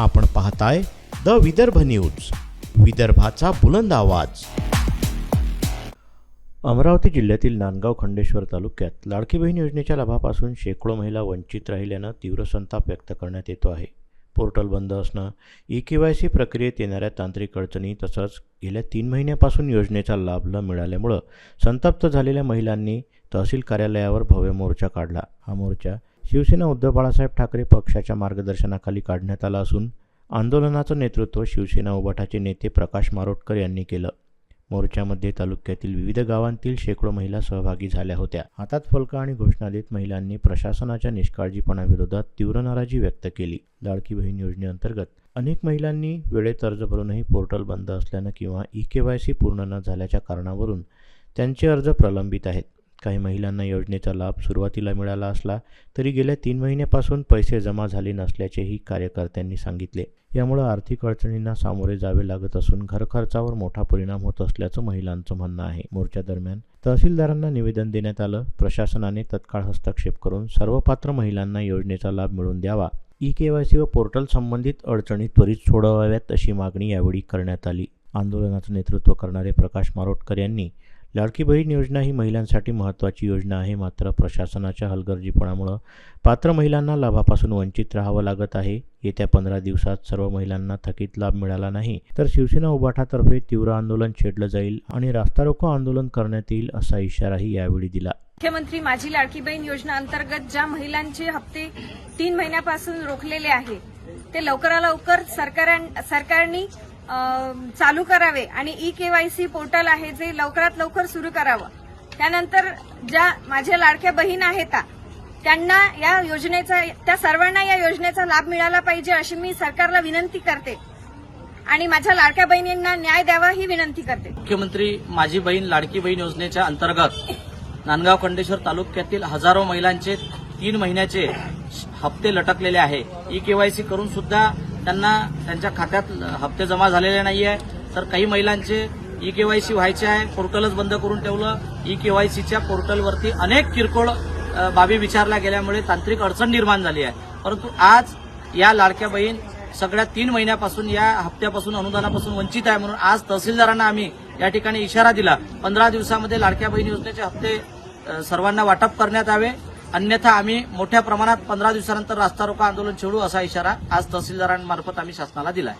आपण पाहताय the Vidarbha news विदर्भाचा बुलंद आवाज. अमरावती जिल्ह्यातील नांदगाव खंडेश्वर तालुक्यात लाडकी बहीण योजनेच्या लाभापासून शेकडो महिला वंचित राहिल्यानं तीव्र संताप व्यक्त करण्यात येतो आहे. पोर्टल बंद असणं ई के वाय सी प्रक्रियेत येणाऱ्या तांत्रिक अडचणी तसंच गेल्या तीन महिन्यापासून योजनेचा लाभ न मिळाल्यामुळं संतप्त झालेल्या महिलांनी तहसील कार्यालयावर भव्य मोर्चा काढला. हा मोर्चा शिवसेना उद्धव बाळासाहेब ठाकरे पक्षाच्या मार्गदर्शनाखाली काढण्यात आला असून आंदोलनाचं नेतृत्व शिवसेना उभाटाचे नेते प्रकाश मारोटकर यांनी केलं. मोर्चामध्ये तालुक्यातील विविध गावांतील शेकडो महिला सहभागी झाल्या होत्या. हातात फलका आणि घोषणा देत महिलांनी प्रशासनाच्या निष्काळजीपणाविरोधात तीव्र नाराजी व्यक्त केली. लाडकी बहीण योजनेअंतर्गत अनेक महिलांनी वेळेत अर्ज भरूनही पोर्टल बंद असल्यानं किंवा ई के वाय सी पूर्ण न झाल्याच्या कारणावरून त्यांचे अर्ज प्रलंबित आहेत. काही महिलांना योजनेचा लाभ सुरुवातीला मिळाला असला तरी गेल्या तीन महिन्यापासून पैसे जमा झाले नसल्याचेही कार्यकर्त्यांनी सांगितले. यामुळे आर्थिक अडचणींना सामोरे जावे लागत असून घरखर्चावर मोठा परिणाम होत असल्याचं महिलांचं म्हणणं आहे. मोर्चा दरम्यान तहसीलदारांना निवेदन देण्यात आलं. प्रशासनाने तत्काळ हस्तक्षेप करून सर्व पात्र महिलांना योजनेचा लाभ मिळवून द्यावा. ई के वाय सी व पोर्टल संबंधित अडचणी त्वरित सोडवाव्यात अशी मागणी यावेळी करण्यात आली. आंदोलनाचं नेतृत्व करणारे प्रकाश मारोटकर यांनी लाडकी बहीण योजना ही महिलांसाठी महत्त्वाची योजना आहे. मात्र प्रशासनाच्या हलगर्जीपणामुळं पात्र महिलांना लाभापासून वंचित राहावं लागत आहे. येत्या पंधरा दिवसात सर्व महिलांना थकीत लाभ मिळाला नाही तर शिवसेना उभाठातर्फे तीव्र आंदोलन छेडलं जाईल आणि रास्ता रोको आंदोलन करण्यात येईल असा इशाराही यावेळी दिला. मुख्यमंत्री माझी लाडकी बहीण योजना अंतर्गत ज्या महिलांचे हप्ते तीन महिन्यापासून रोखलेले आहे ते लवकरात लवकर सरकार सरकारने चालू करावे आणि ई केवायसी पोर्टल आहे जे लवकरात लवकर सुरू करावं. त्यानंतर ज्या माझ्या लाडक्या बहीण आहेत त्यांना या योजनेचा त्या सर्वांना या योजनेचा लाभ मिळाला पाहिजे अशी मी सरकारला विनंती करते. आणि माझ्या लाडक्या बहिणींना न्याय द्यावा ही विनंती करते. मुख्यमंत्री माझी बहीण लाडकी बहीण योजनेच्या अंतर्गत नांदगाव खंडेश्वर तालुक्यातील हजारो महिलांचे तीन महिन्याचे हप्ते लटकलेले आहे. ई केवायसी करून सुद्धा त्यांना त्यांच्या खात्यात हप्ते जमा झालेले नाही आहे तर काही महिलांचे ई केवायसी व्हायचे आहे. पोर्टलच बंद करून ठेवलं. ई केवायसीच्या पोर्टलवरती अनेक किरकोळ बाबी विचारल्या गेल्यामुळे तांत्रिक अडचण निर्माण झाली आहे. परंतु आज या लाडक्या बहीण सगळ्या तीन महिन्यापासून या हप्त्यापासून अनुदानापासून वंचित आहे म्हणून आज तहसीलदारांना आम्ही या ठिकाणी इशारा दिला. पंधरा दिवसामध्ये लाडक्या बहीण योजनेचे हप्ते सर्वांना वाटप करण्यात यावे. अन्यथा आम्ही मोठ्या प्रमाणात पंधरा दिवसानंतर रास्ता रोको आंदोलन छेडू असा इशारा आज तहसीलदारांमार्फत आम्ही शासनाला दिला आहे